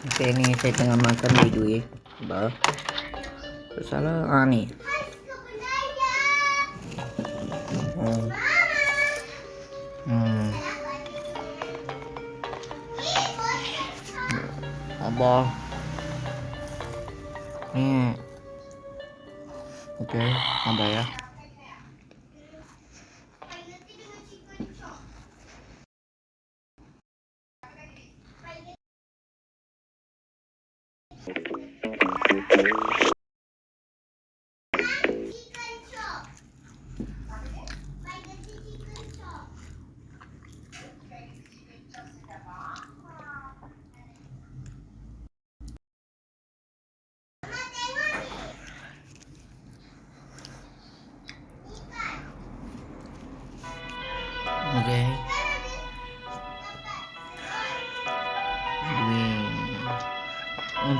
Okay, ni saya tengah makan by the way. Ba? Salah ah ni. Hmm. Hmm. Abah. Ni. Okay, abah ya.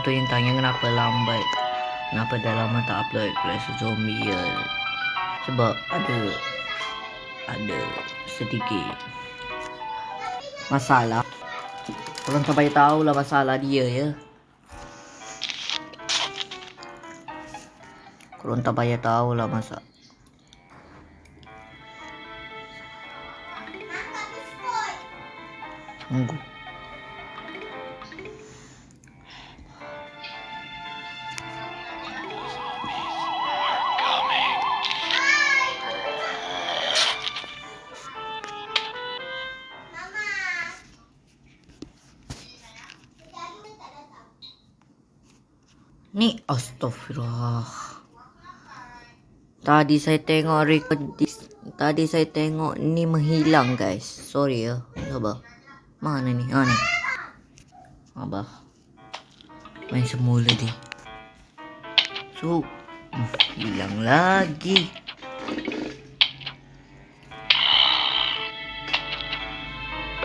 Untuk yang tanya kenapa lambat Kenapa dah lama tak upload of Zombie ya Sebab ada Ada sedikit Masalah. Korang tak payah tahu lah masalah dia ya. Korang tak payah tahu lah masa. Tunggu Ni astagfirullah. Tadi saya tengok record Tadi saya tengok ni menghilang guys. Sorry ya. Sabar. Mana ni? Ha ni. Abah. Main semula dia. So, hilang lagi.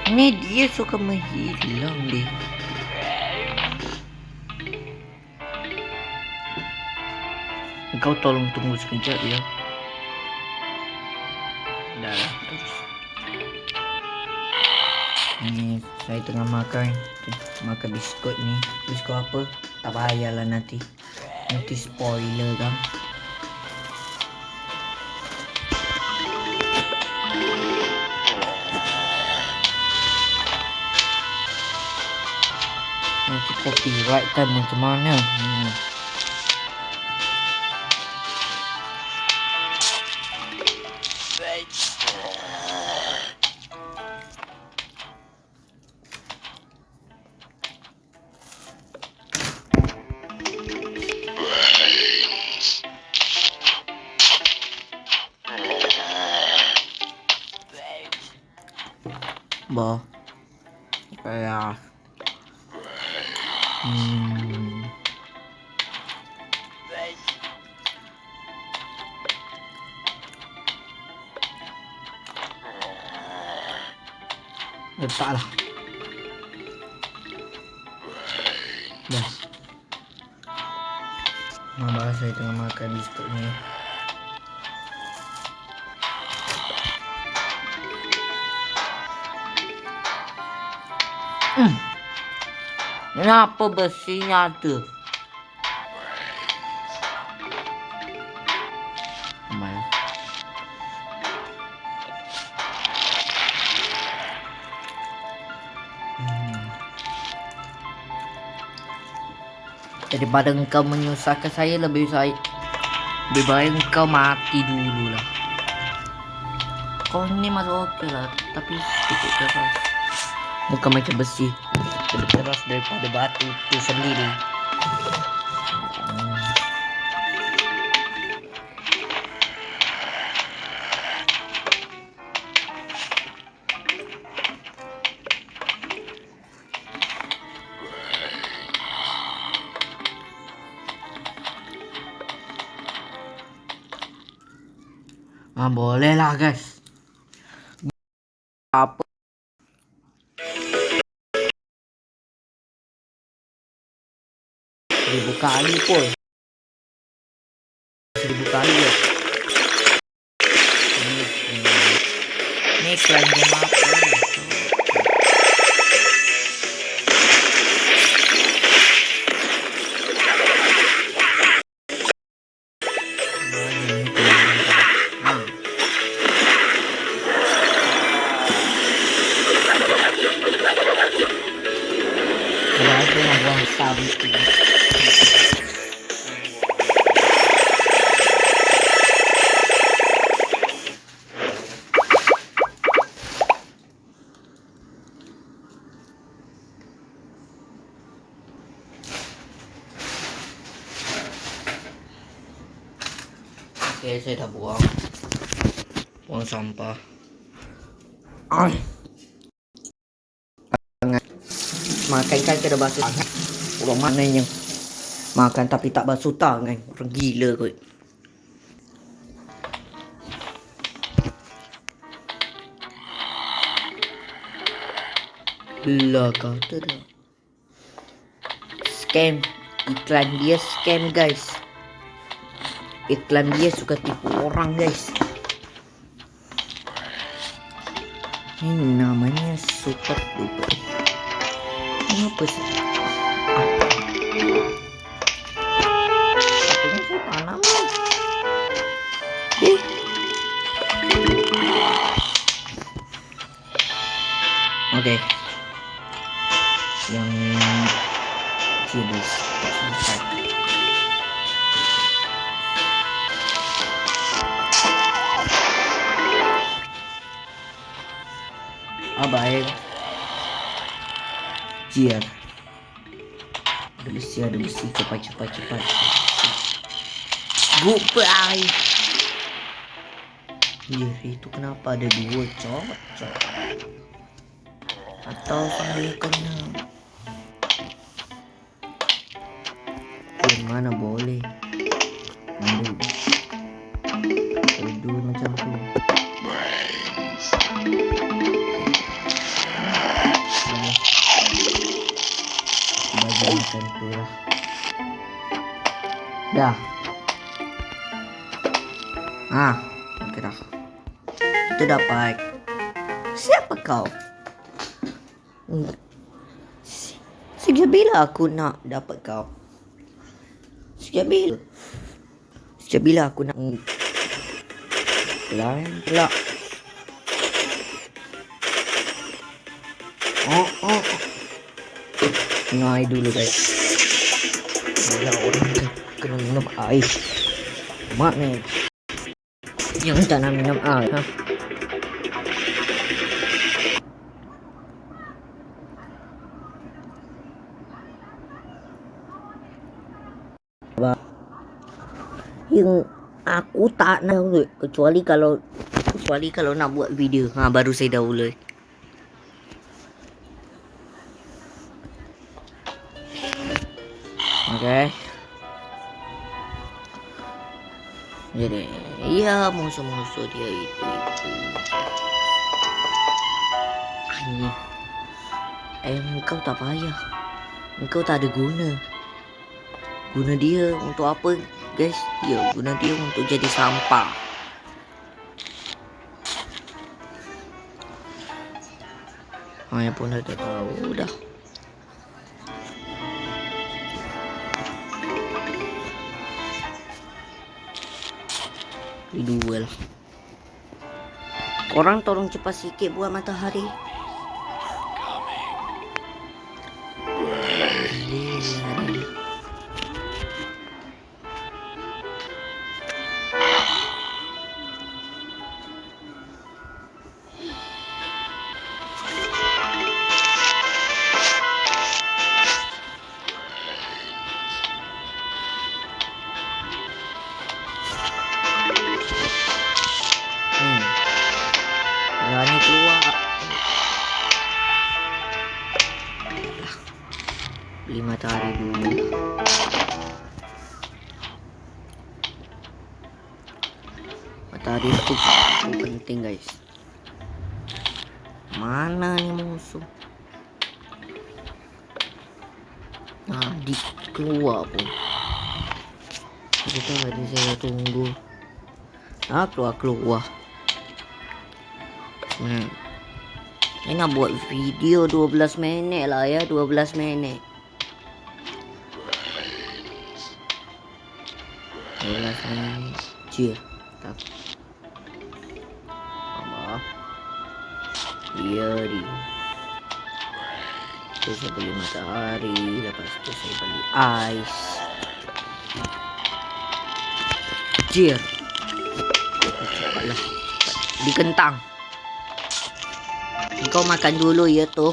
Ni dia suka menghilang dia. Kau tolong tunggu sekejap ya. Dah terus. Ni saya tengah makan makan biskut ni. Biskut apa? Tak payahlah nanti. Nanti spoiler kan. Nanti copyright kan macam mana? Hmm. Ba. Kaya. Hmm. Letaklah. Dah. Mama saya tengah makan biskut Kenapa besinya tu? Mai. Hmm. Daripada engkau menyusahkan saya lebih baik lebih baik engkau mati dulu lah. Kau ini masuk oke lah, tapi sedikit keras. Muka macam besi Lebih keras daripada batu itu sendiri. Ah, boleh lah guys. Apa? hipol. Sa bukalyo. Next lang yung mga pwede. Grabe, nagawa sa sabi ko. Okay, saya dah buang. Buang sampah. Ay. Makan kan kena basuh tangan. Orang mana yang makan tapi tak basuh tangan. Orang gila kot. Lah kata dah. Scam. Iklan dia scam guys. Iklan dia suka tipu orang guys. Ini namanya super duper. Kenapa sih? Katanya Eh. Oke. Yang tak sampai. Ah baik. Ada besi, ada besi. Cepat, cepat, cepat. Goodbye. Jiar itu kenapa ada dua cocok? Atau kebalikannya? Yang mana boleh? Ambil. Ada dua macam tu. Bagian macam tu lah. Dah. Ah, dah. Kita dapat. Siapa kau? Se- Sejak bila aku nak dapat kau? Sejak bila? Sejak bila aku nak... Hmm. Pelan pula. Oh, oh, oh. Minum air dulu guys. Bila orang kena minum air. Mak ni. Yang tak nak minum air. Ha? Ba- Yang aku tak nak download kecuali kalau kecuali kalau nak buat video. Ha baru saya download. Okay. Jadi, ya musuh-musuh dia itu itu. Anjing. Eh, engkau tak payah. Engkau tak ada guna. Guna dia untuk apa, guys? Ya, guna dia untuk jadi sampah. Saya pun dah tahu dah. Diduel. Korang tolong cepat sikit buat matahari. Penting guys. Mana nih musuh? Nah, di keluar pun. Kita tadi saya tunggu. Ah, keluar keluar. Hmm. Saya nak buat video 12 minit lah ya, 12 minit. 12 minit. Je. Tak. Apa? Ya di. itu saya beli matahari lepas itu saya beli ice Jir. Cepatlah Di kentang. Kau makan dulu ya tuh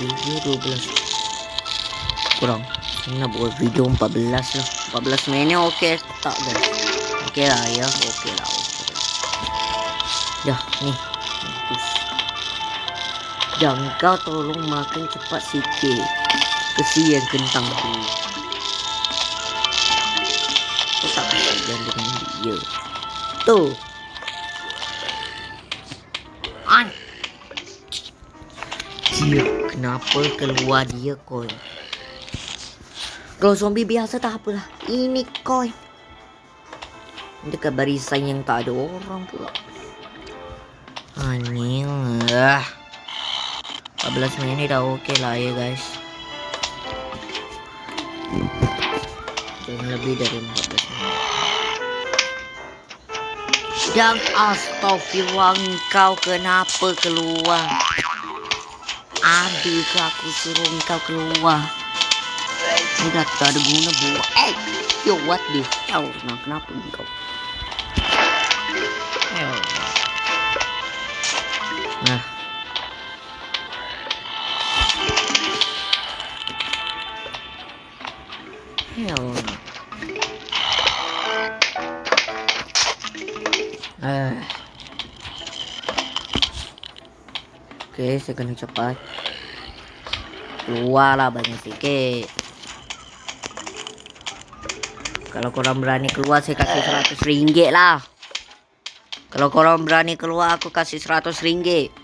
Video 12 Kurang. Nak buat video 14 lah. 14 minit okey tak guys Okey lah ya Okey lah okey lah. Dah nih Mampus kau tolong makan cepat sikit. Kesian kentang tu. Kau tak kesian dengan dia. Tu. An Dia Kenapa keluar dia koi? Kalau zombie biasa tak apalah. Ini koi. Dekat barisan yang tak ada orang pula Anjing ah. 14 minit dah okey lah ya guys. Jangan lebih dari 14 minit Dan astagfirullah kau kenapa keluar? Adakah aku suruh kau keluar? Sudah tak ada guna buat Eh Yo what the hell? Nah kenapa kau Nah Hell Ah. Oke, kena cepat. Keluarlah banyak sikit. Kalau korang berani keluar, saya kasih 100 ringgit lah. Kalau korang berani keluar, aku kasih 100 ringgit.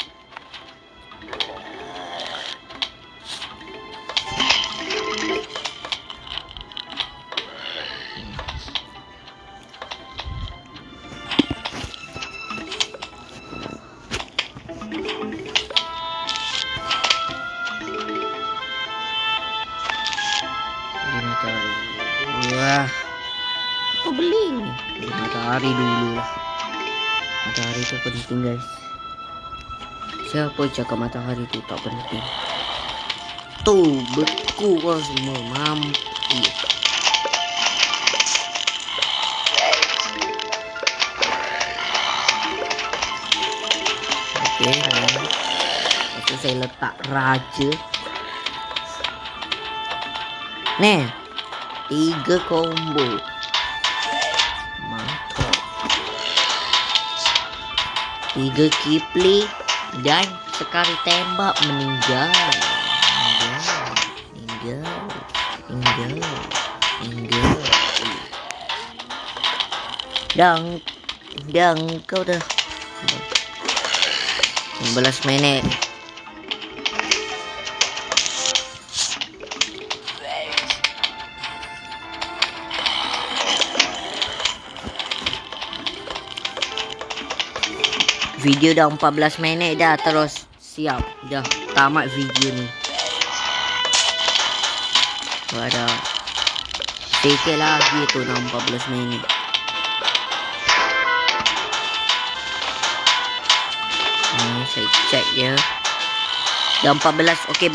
Penting guys. Siapa cakap matahari tu tak penting? Tu beku kau semua mampu. Okey, ni. Lepas tu saya letak raja. Nih, tiga combo. Tiga kipli dan sekali tembak meninggal. Meninggal. Meninggal. Meninggal. Dan dan kau dah 15 minit. Video dah 14 minit dah terus siap dah tamat video ni. Ada sikit lagi tu dah 14 minit. Hmm, saya check dia. Dah 14. Okey,